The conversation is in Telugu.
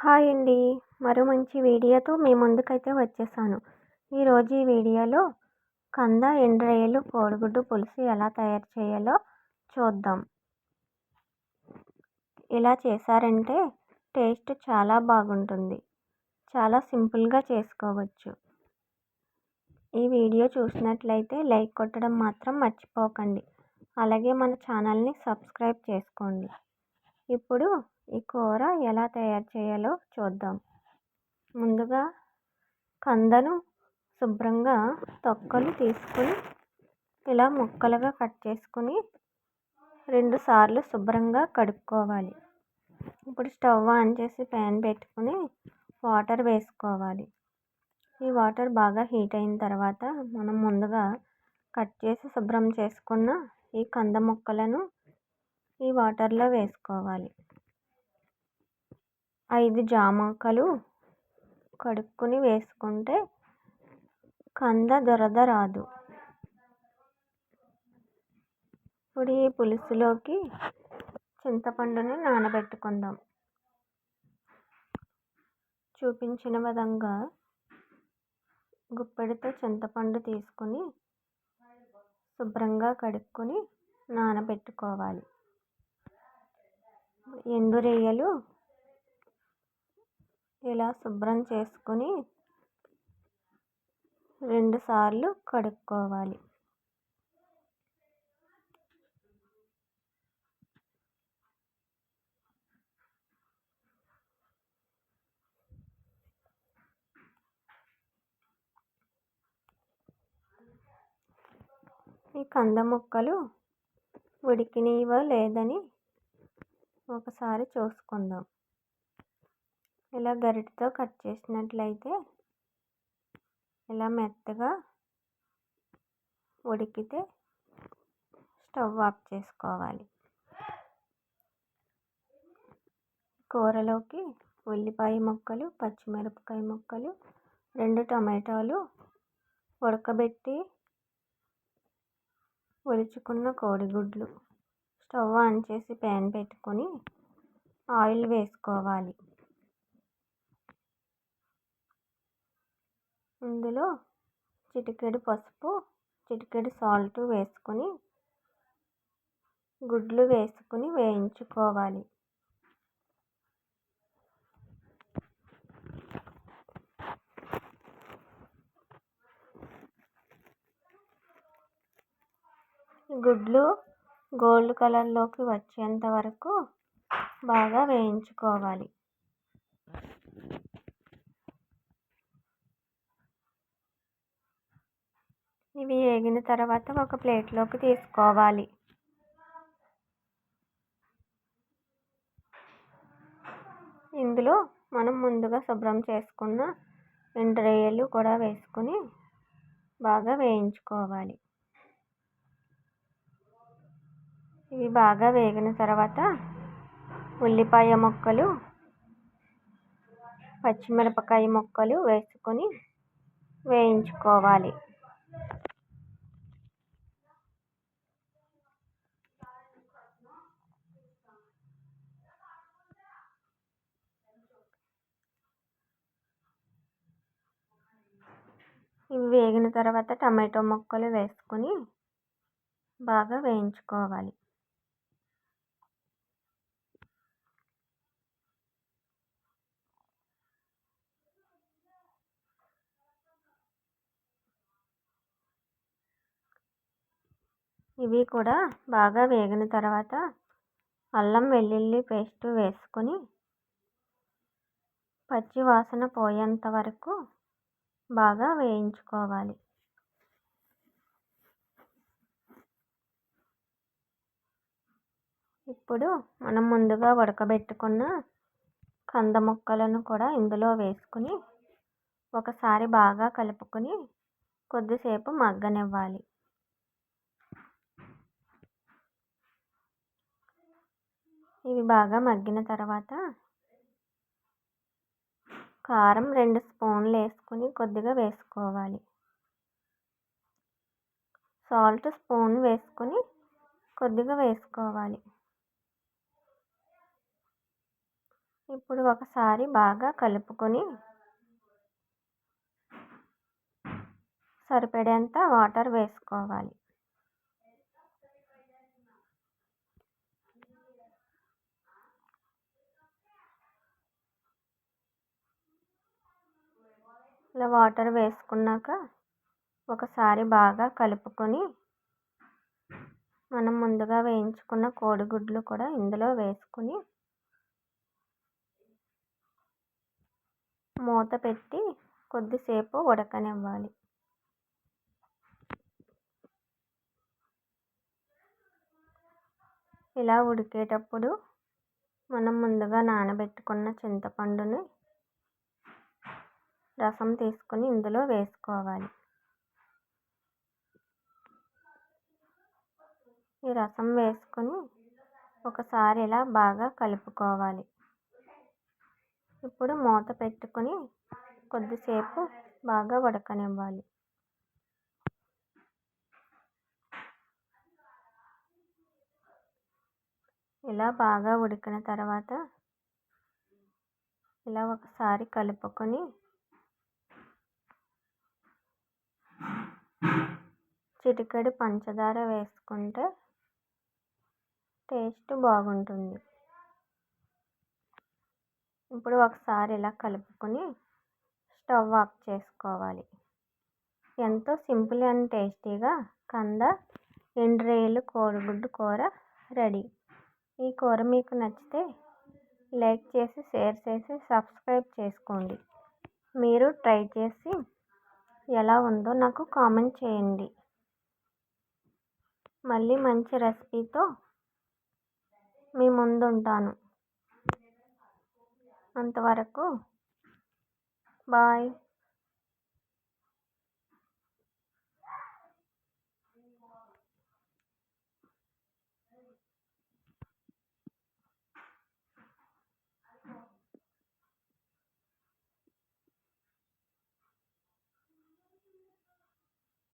హాయ్ అండి. మరో మంచి వీడియోతో మీ ముందుకైతే వచ్చేసాను. ఈరోజు ఈ వీడియోలో కంద ఎండ్రయ్యలు కోడిగుడ్డు పులుసు ఎలా తయారు చేయాలో చూద్దాం. ఇలా చేశారంటే టేస్ట్ చాలా బాగుంటుంది. చాలా సింపుల్గా చేసుకోవచ్చు. ఈ వీడియో చూసినట్లయితే లైక్ కొట్టడం మాత్రం మర్చిపోకండి. అలాగే మన ఛానల్ని సబ్స్క్రైబ్ చేసుకోండి. ఇప్పుడు ఈ కూర ఎలా తయారు చేయాలో చూద్దాం. ముందుగా కందను శుభ్రంగా తొక్కలు తీసుకుని ఇలా ముక్కలుగా కట్ చేసుకుని రెండు సార్లు శుభ్రంగా కడుక్కోవాలి. ఇప్పుడు స్టవ్ ఆన్ చేసి ప్యాన్ పెట్టుకుని వాటర్ వేసుకోవాలి. ఈ వాటర్ బాగా హీట్ అయిన తర్వాత మనం ముందుగా కట్ చేసి శుభ్రం చేసుకున్న ఈ కంద ముక్కలను ఈ వాటర్లో వేసుకోవాలి. ఐదు జామకాలు కడుక్కొని వేసుకుంటే కంద దొరద రాదు. ఇప్పుడు ఈ పులుసులోకి చింతపండుని నానబెట్టుకుందాం. చూపించిన విధంగా గుప్పెడితో చింతపండు తీసుకుని శుభ్రంగా కడుక్కొని నానబెట్టుకోవాలి. ఎండు రొయ్యలు ఇలా శుభ్రం చేసుకుని రెండుసార్లు కడుక్కోవాలి. ఈ కంద ముక్కలు ఉడికినవో లేదని ఒకసారి చూసుకుందాం. ఇలా గరిటతో కట్ చేసినట్లయితే ఇలా మెత్తగా ఉడికితే స్టవ్ ఆఫ్ చేసుకోవాలి. కూరలోకి ఉల్లిపాయ ముక్కలు పచ్చిమిరపకాయ ముక్కలు రెండు టమాటాలు ఉడకబెట్టి ఒలుచుకున్న కోడిగుడ్లు. స్టవ్ ఆన్ చేసి ప్యాన్ పెట్టుకొని ఆయిల్ వేసుకోవాలి. ఇందులో చిటికెడు పసుపు చిటికెడు సాల్ట్ వేసుకొని గుడ్లు వేసుకుని వేయించుకోవాలి. గుడ్లు గోల్డ్ కలర్లోకి వచ్చేంత వరకు బాగా వేయించుకోవాలి. ఇవి వేగిన తర్వాత ఒక ప్లేట్లోకి తీసుకోవాలి. ఇందులో మనం ముందుగా శుభ్రం చేసుకున్న ఎండు కూడా వేసుకొని బాగా వేయించుకోవాలి. ఇవి బాగా వేగిన తర్వాత ఉల్లిపాయ ముక్కలు పచ్చిమిరపకాయ ముక్కలు వేసుకొని వేయించుకోవాలి. ఇవి వేగిన తర్వాత టమాటో ముక్కలు వేసుకొని బాగా వేయించుకోవాలి. ఇవి కూడా బాగా వేగిన తర్వాత అల్లం వెల్లుల్లి పేస్ట్ వేసుకొని పచ్చి వాసన పోయేంత వరకు బాగా వేయించుకోవాలి. ఇప్పుడు మనం ముందుగా ఉడకబెట్టుకున్న కంద ముక్కలను కూడా ఇందులో వేసుకుని ఒకసారి బాగా కలుపుకొని కొద్దిసేపు మగ్గనివ్వాలి. ఇవి బాగా మగ్గిన తర్వాత కారం రెండు స్పూన్లు వేసుకుని కొద్దిగా వేసుకోవాలి. సాల్ట్ స్పూన్ వేసుకొని కొద్దిగా వేసుకోవాలి. ఇప్పుడు ఒకసారి బాగా కలుపుకొని సరిపడేంత వాటర్ వేసుకోవాలి. ఇలా వాటర్ వేసుకున్నాక ఒకసారి బాగా కలుపుకొని మనం ముందుగా వేయించుకున్న కోడిగుడ్లు కూడా ఇందులో వేసుకుని మూత పెట్టి కొద్దిసేపు ఉడకనివ్వాలి. ఇలా ఉడికేటప్పుడు మనం ముందుగా నానబెట్టుకున్న చింతపండుని రసం తీసుకొని ఇందులో వేసుకోవాలి. ఈ రసం వేసుకొని ఒకసారి ఇలా బాగా కలుపుకోవాలి. ఇప్పుడు మూత పెట్టుకొని కొద్దిసేపు బాగా ఉడకనివ్వాలి. ఇలా బాగా ఉడికిన తర్వాత ఇలా ఒకసారి కలుపుకొని చిటికెడు పంచదార వేసుకుంటే టేస్ట్ బాగుంటుంది. ఇప్పుడు ఒకసారి ఇలా కలుపుకొని స్టవ్ ఆఫ్ చేసుకోవాలి. ఎంతో సింపుల్ అండ్ టేస్టీగా కంద ఎండ్రేయలు కోడిగుడ్డు కూర రెడీ. ఈ కూర మీకు నచ్చితే లైక్ చేసి షేర్ చేసి సబ్స్క్రైబ్ చేసుకోండి. మీరు ట్రై చేసి ఎలా ఉందో నాకు కామెంట్ చేయండి. మళ్ళీ మంచి రెసిపీతో మీ ముందు ఉంటాను అంతవరకు బాయ్.